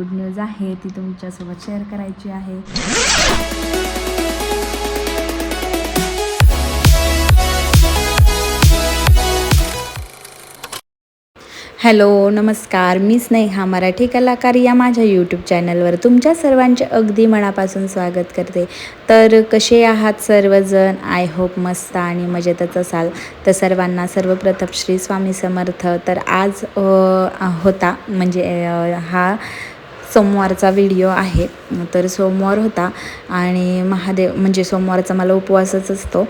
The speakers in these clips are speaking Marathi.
गुड न्यूज आहे ती तुमच्यासोबत शेअर करायची आहे. हॅलो नमस्कार. मी स्नेहा मराठी कलाकार या माझ्या यूट्यूब चॅनलवर तुमच्या सर्वांचे अगदी मनापासून स्वागत करते. तर कसे आहात सर्वजण? आय होप मस्त आणि मजेतच असाल. तर सर्वांना सर्वप्रथम श्री स्वामी समर्थ. तर आज होता म्हणजे हा सोमवारचा व्हिडिओ आहे. तर सोमवार होता आणि महादेव म्हणजे सोमवारचा मला उपवासच असतो.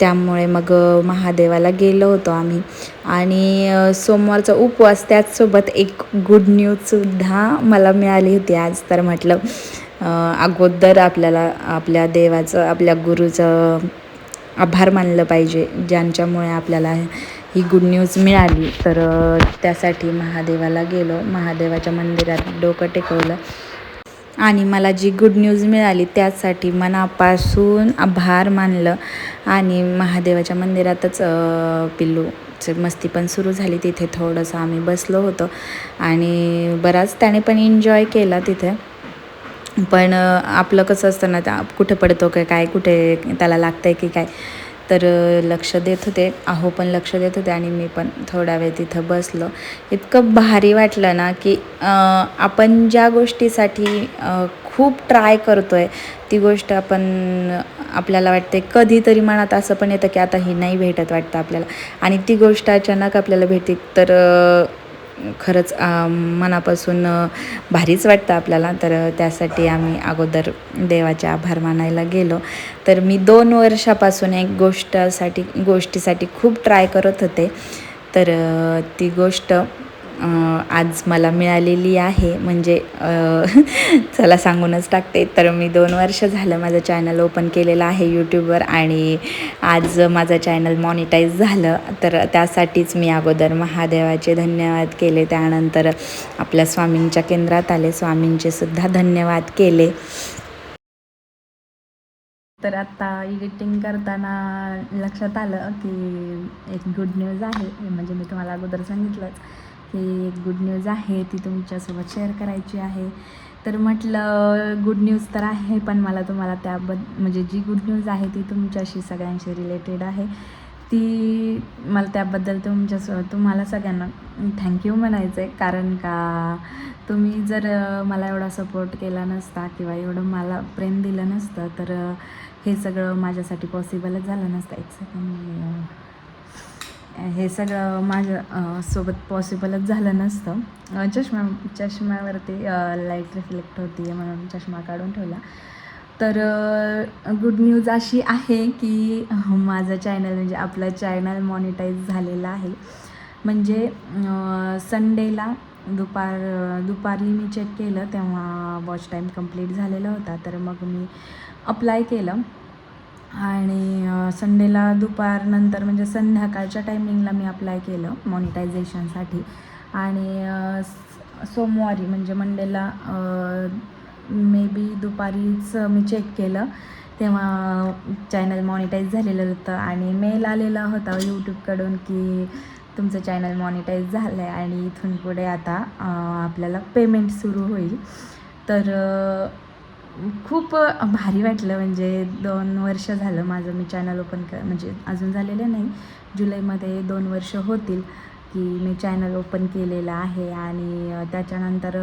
त्यामुळे मग महादेवाला गेलो होतो आम्ही. आणि सोमवारचा उपवास त्याचसोबत एक गुड न्यूजसुद्धा मला मिळाली होती आज. तर म्हटलं अगोदर आपल्याला आपल्या देवाचं आपल्या गुरुचं आभार मानलं पाहिजे ज्यांच्यामुळे आपल्याला ही गुड न्यूज मिळाली. तर त्यासाठी महादेवाला गेलो. महादेवाच्या मंदिरात डोकं टेकवलं. आणि मला जी गुड न्यूज मिळाली त्यासाठी मनापासून आभार मानलं. आणि महादेवाच्या मंदिरातच पिल्लू मस्ती पण सुरू झाली. तिथे थोडंसं आम्ही बसलो होतो. आणि बराच त्याने पण एन्जॉय केला तिथे. पण आपलं कसं असतं ना त्या कुठे पडतो काय काय कुठे त्याला लागतं आहे की काय? तर लक्ष देत होते. आहो पण लक्ष देत होते आणि मी पण थोडा वेळ तिथं बसलो. इतकं भारी वाटलं ना की आपण ज्या गोष्टीसाठी खूप ट्राय करतो आहे ती गोष्ट आपण आपल्याला वाटते कधीतरी मनात असं पण येतं की आता ही नाही भेटत वाटतं आपल्याला. आणि ती गोष्ट अचानक आपल्याला भेटते तर खरंच मनापासून भारीच वाटतं आपल्याला. तर त्यासाठी आम्ही अगोदर देवाचे आभार मानायला गेलो. तर मी दोन वर्षापासून एक गोष्टसाठी गोष्टीसाठी खूप ट्राय करत होते. तर ती गोष्ट आज मला मिळालेली आहे. म्हणजे चला सांगूनच टाकते. तर मी दोन वर्ष झालं माझं चॅनल ओपन केलेलं आहे यूट्यूबवर आणि आज माझं चॅनल मॉनिटाईज झालं. तर त्यासाठीच मी अगोदर महादेवाचे धन्यवाद केले. त्यानंतर आपल्या स्वामींच्या केंद्रात आले. स्वामींचे सुद्धा धन्यवाद केले. तर आता एडिटिंग करताना लक्षात आलं की एक गुड न्यूज आहे. म्हणजे मी तुम्हाला अगोदर सांगितलंच. की एक गुड न्यूज आहे ती तुमच्यासोबत शेअर करायची आहे. तर म्हटलं गुड न्यूज तर आहे पण मला तुम्हाला त्याबद्द म्हणजे जी गुड न्यूज आहे ती तुमच्याशी सगळ्यांशी रिलेटेड आहे. ती मला त्याबद्दल तुमच्या तुम्हाला सगळ्यांना थँक्यू म्हणायचं आहे कारण का तुम्ही जर मला एवढा सपोर्ट केला नसता किंवा एवढं मला प्रेम दिलं नसतं तर हे सगळं माझ्यासाठी पॉसिबलच झालं नसतं. एक सेकंड हे सगळं माझ्या सोबत पॉसिबलच झालं नसतं. चष्म्या चष्मा चष्म्यावरती लाइट रिफ्लेक्ट होती म्हणून चष्मा काढून ठेवला. तर गुड न्यूज अशी आहे की माझं चॅनल म्हणजे आपलं चॅनल मॉनिटाईज झालेलं आहे. म्हणजे संडेला दुपार दुपारी मी चेक केलं तेव्हा वॉच टाईम कंप्लीट झालेला होता. तर मग मी अप्लाय केलं. आणि संडेला दुपारनंतर म्हणजे संध्याकाळच्या टायमिंगला मी अप्लाय केलं मॉनिटायझेशनसाठी आणि सोमवारी म्हणजे मंडेला मे बी दुपारीच मी चेक केलं. तेव्हा चॅनल मॉनिटाईज झालेलं होतं आणि मेल आलेला होता यूट्यूबकडून की तुमचं चॅनल मॉनिटाईज झालं आहे आणि इथून पुढे आता आपल्याला पेमेंट सुरू होईल. तर खूप भारी वाटलं म्हणजे दोन वर्ष झालं माझं मी चॅनल ओपन क म्हणजे अजून झालेलं नाही. जुलैमध्ये दोन वर्ष होतील की मी चॅनल ओपन केलेलं आहे आणि त्याच्यानंतर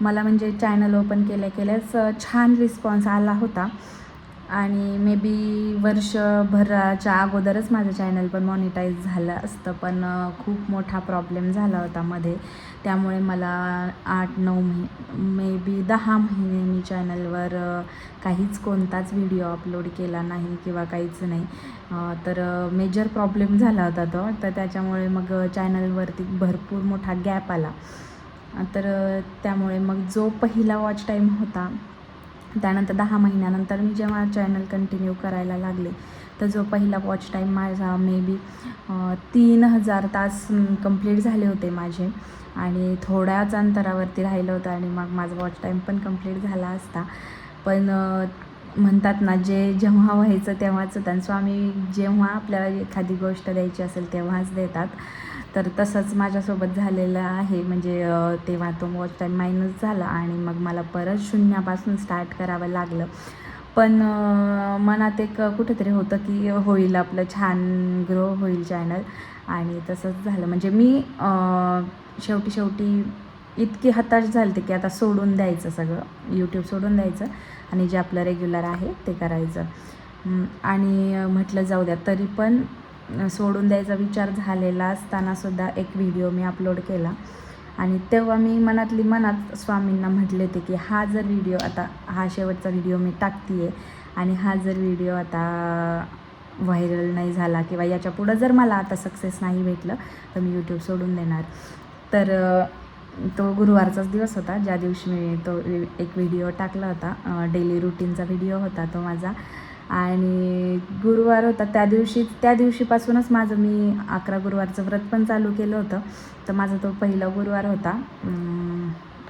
मला म्हणजे चॅनल ओपन केल्या केल्याच छान रिस्पॉन्स आला होता. आणि मे बी वर्षभराच्या अगोदरच माझं चॅनल पण मॉनिटाईज झालं असतं पण खूप मोठा प्रॉब्लेम झाला होता मध्ये. त्यामुळे मला आठ नऊ महिने मे बी दहा महिने मी चॅनलवर काहीच कोणताच व्हिडिओ अपलोड केला नाही किंवा काहीच नाही. तर मेजर प्रॉब्लेम झाला होता तो. तर त्याच्यामुळे मग चॅनलवरती भरपूर मोठा गॅप आला. तर त्यामुळे मग जो पहिला वॉच टाईम होता त्यानंतर दहा महिन्यानंतर मी जेव्हा चॅनल कंटिन्यू करायला लागले तर जो पहिला वॉच टाईम माझा मे बी तीन हजार तास कंप्लीट झाले होते माझे. आणि थोड्याच अंतरावरती राहिलं होतं आणि मग माझा वॉच टाईम पण कंप्लीट झाला असता. पण म्हणतात ना जे जेव्हा व्हायचं तेव्हाच होतं. आणि स्वामी जेव्हा आपल्याला एखादी गोष्ट द्यायची असेल तेव्हाच देतात. तर तसंच माझ्यासोबत झालेलं आहे. म्हणजे तेव्हा तो वॉच टाईम मायनस झाला आणि मग मला परत शून्यापासून स्टार्ट करावं लागलं. पण मनात एक कुठेतरी होतं की होईल आपलं छान ग्रो होईल चॅनल आणि तसंच झालं. म्हणजे मी शेवटी शेवटी इतकी हताश झालते की आता सोडून द्यायचं सगळं. यूट्यूब सोडून द्यायचं आणि जे आपलं रेग्युलर आहे ते करायचं. आणि म्हटलं जाऊ द्या तरी पण सोडून द्यायचा विचार झालेला असतानासुद्धा एक व्हिडिओ मी अपलोड केला. आणि तेव्हा मी मनातली मनात स्वामींना म्हटले होते की हा जर व्हिडिओ आता हा शेवटचा व्हिडिओ मी टाकते आहे आणि हा जर व्हिडिओ आता व्हायरल नाही झाला किंवा याच्या पुढं जर मला आता सक्सेस नाही भेटलं तर मी यूट्यूब सोडून देणार. तर तो गुरुवारचाच दिवस होता. ज्या दिवशी मी तो एक व्हिडिओ टाकला होता डेली रुटीनचा व्हिडिओ होता तो माझा. आणि गुरुवार होता त्या दिवशी त्या दिवशीपासूनच माझं मी अकरा गुरुवारचं व्रत पण चालू केलं होतं. तर माझा तो पहिला गुरुवार होता.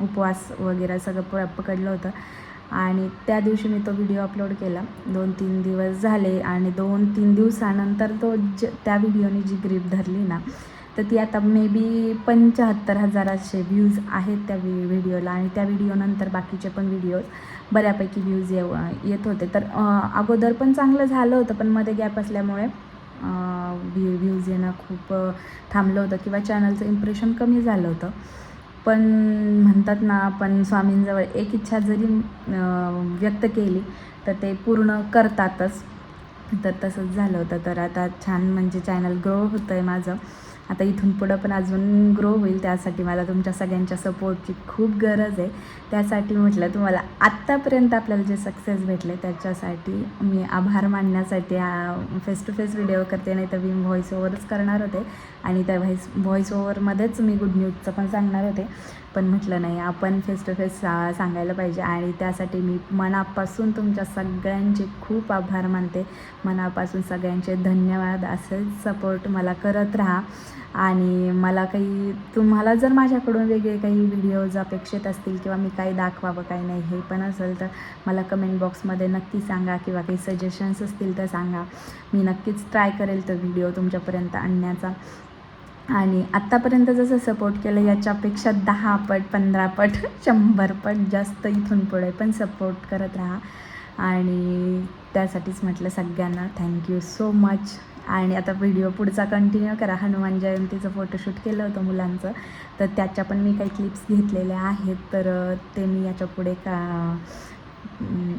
उपवास वगैरे सगळं प पकडलं होतं. आणि त्या दिवशी मी तो व्हिडिओ अपलोड केला. दोन तीन दिवस झाले आणि दोन तीन दिवसानंतर तो ज त्या व्हिडिओने जी ग्रीप धरली ना तर ती आता मे बी पंच्याहत्तर हजाराचे व्ह्यूज आहेत त्या व्हि व्हिडिओला. आणि त्या व्हिडिओनंतर बाकीचे पण व्हिडिओज बऱ्यापैकी व्ह्यूज येव येत होते. तर अगोदर पण चांगलं झालं होतं पण मध्ये गॅप असल्यामुळे व्ह्यू व्ह्यूज येणं खूप थांबलं होतं किंवा चॅनलचं इम्प्रेशन कमी झालं होतं. पण म्हणतात ना आपण स्वामींजवळ एक इच्छा जरी व्यक्त केली तर ते पूर्ण करतातच. तर तसंच झालं होतं. तर आता छान म्हणजे चॅनल ग्रो होतं आहे माझं. आता इथून पुढं पण अजून ग्रो होईल त्यासाठी मला तुमच्या सगळ्यांच्या सपोर्टची खूप गरज आहे. त्यासाठी म्हटलं तुम्हाला आत्तापर्यंत आपल्याला जे सक्सेस भेटले त्याच्यासाठी मी आभार मानण्यासाठी फेस टू फेस व्हिडिओ करते नाही तर मी व्हॉईस ओव्हरच करणार होते. आणि त्या व्हॉईस व्हॉईस ओव्हरमध्येच मी गुड न्यूजचं पण सांगणार होते. पण म्हटलं नाही. आपण फेस टू फेस सा सांगायला पाहिजे आणि त्यासाठी मी मनापासून तुमच्या सगळ्यांचे खूप आभार मानते. मनापासून सगळ्यांचे धन्यवाद. असेच सपोर्ट मला करत राहा. आणि मला काही तुम्हाला जर माझ्याकडून वेगळे काही व्हिडिओज अपेक्षित असतील किंवा मी काही दाखवावं काही नाही हे पण असेल तर मला कमेंट बॉक्समध्ये नक्की सांगा किंवा काही सजेशन्स असतील तर सांगा. मी नक्कीच ट्राय करेल तो व्हिडिओ तुमच्यापर्यंत आणण्याचा. आणि आत्तापर्यंत जसं सपोर्ट केलं याच्यापेक्षा दहा पट पंधरा पट शंभर पट जास्त इथून पुढे पण सपोर्ट करत राहा. आणि त्यासाठीच म्हटलं सगळ्यांना थँक्यू सो मच आणि आता व्हिडिओ पुढचा कंटिन्यू करा. हनुमान जयंतीचं फोटोशूट केलं होतं मुलांचं. तर त्याच्या पण मी काही क्लिप्स घेतलेल्या आहेत. तर ते मी याच्यापुढे का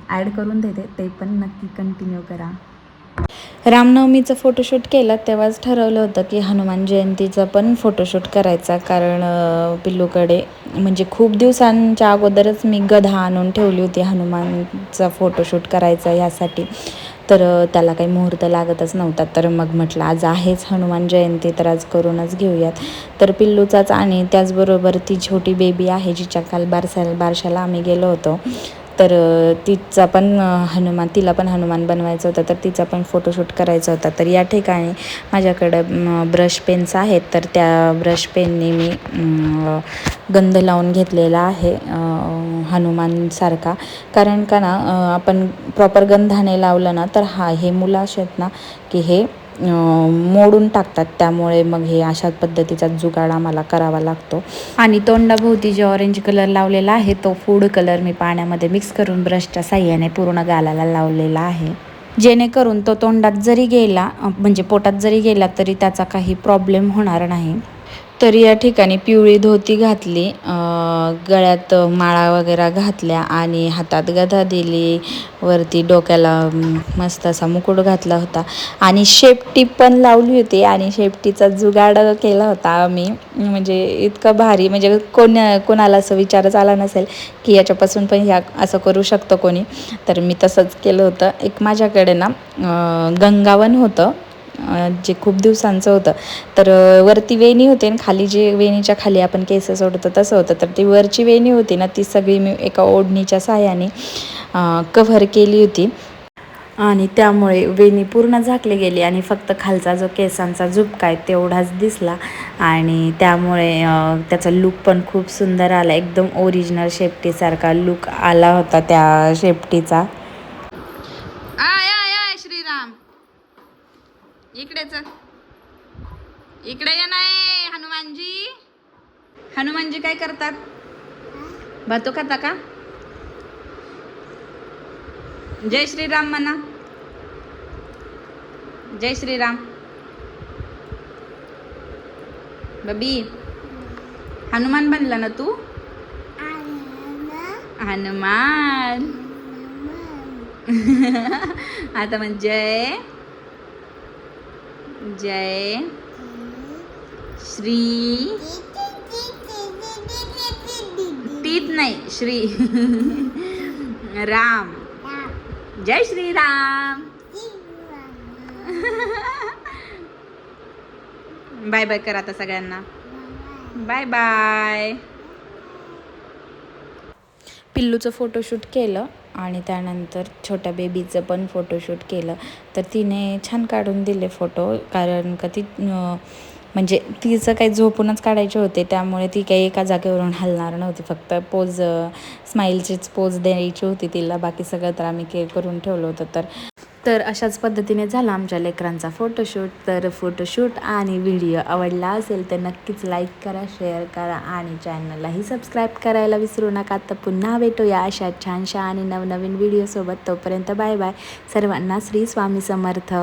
ॲड करून देते. ते पण नक्की कंटिन्यू करा. रामनवमीचं फोटोशूट केलं तेव्हाच ठरवलं होतं की हनुमान जयंतीचा पण फोटोशूट करायचा. कारण पिल्लूकडे म्हणजे खूप दिवसांच्या अगोदरच मी गधा आणून ठेवली होती हनुमानचा फोटोशूट करायचा यासाठी. तर त्याला काही मुहूर्त लागतच नव्हता. तर मग म्हटलं आज आहेच हनुमान जयंती तर आज करूनच घेऊयात. तर पिल्लूचाच आणि त्याचबरोबर ती छोटी बेबी आहे जिच्या काल बारसा बारशाला आम्ही गेलो होतो. तर तिचा पण हनुमान तिला पण हनुमान बनवायचं होतं तर तिचा पण फोटोशूट करायचा होता. तर या ठिकाणी माझ्याकडं ब्रश पेन्स आहेत. तर त्या ब्रश पेनने मी गंध लावून घेतलेला आहे हनुमानसारखा कारण का ना आपण प्रॉपर गंधाने लावलं ना तर हा हे मुलं असे आहेत ना की हे मोडून टाकतात. त्यामुळे मग हे अशा पद्धतीचा जुगाड आम्हाला करावा लागतो. आणि तोंडाभोवती जे ऑरेंज कलर लावलेला आहे तो फूड कलर मी पाण्यामध्ये मिक्स करून ब्रशच्या साह्याने पूर्ण गालाला लावलेला आहे. जेणेकरून तो तोंडात जरी गेला म्हणजे पोटात जरी गेला तरी त्याचा काही प्रॉब्लेम होणार नाही. तर या ठिकाणी पिवळी धोती घातली गळ्यात माळा वगैरे घातल्या आणि हातात गदा दिली वरती डोक्याला मस्त असा मुकुट घातला होता. आणि शेपटी पण लावली होती आणि शेपटीचा जुगाड केला होता आम्ही. म्हणजे इतकं भारी म्हणजे कोण कोणाला असं विचारच आला नसेल की याच्यापासून पण ह्या असं करू शकतं कोणी. तर मी तसंच केलं होतं. एक माझ्याकडे ना गंगावन होतं. जे खूप दिवसांचं होतं. तर वरती वेणी होते आणि खाली जे वेणीच्या खाली आपण केस सोडतो तसं होतं. तर ती वरची वेणी होती ना ती सगळी मी एका ओढणीच्या साह्याने कव्हर केली होती. आणि त्यामुळे वेणी पूर्ण झाकली गेली आणि फक्त खालचा जो केसांचा झुपका आहे तेवढाच दिसला. आणि त्यामुळे त्याचा लुक पण खूप सुंदर आला. एकदम ओरिजिनल शेपटीसारखा लुक आला होता त्या शेपटीचा इकडे चल. इकडेच इकडे ये नाही हनुमानजी. हनुमानजी काय करतात? भातो खाता का? जय श्रीराम म्हणा. जय श्रीराम. बबी हनुमान बनला ना तू? हनुमान. आता म्हणजे जय श्री तीत नाही श्री. राम. जय श्री राम बाय बाय कर आता सगळ्यांना. Bye bye. पिल्लूचं फोटोशूट केलं. आणि त्यानंतर छोट्या बेबीचं पण फोटोशूट केलं. तर तिने छान काढून दिले फोटो कारण का ती म्हणजे तिचं काही झोपूनच काढायचे होते त्यामुळे ती काही एका जागेवरून हलणार नव्हती. फक्त पोज स्माईलचीच पोज द्यायची होती तिला बाकी सगळं तर आम्ही के करून ठेवलं होतं. तर तर अशाच पद्धतीने झाला आमच्या लेकरांचा फोटोशूट तर फोटोशूट आणि व्हिडिओ आवडला असेल तर नक्कीच लाईक करा शेअर करा आणि चॅनललाही सबस्क्राईब करायला विसरू नका. तर पुन्हा भेटूया अशा छानशा आणि नवनवीन व्हिडिओसोबत तोपर्यंत बाय बाय सर्वांना श्री स्वामी समर्थ.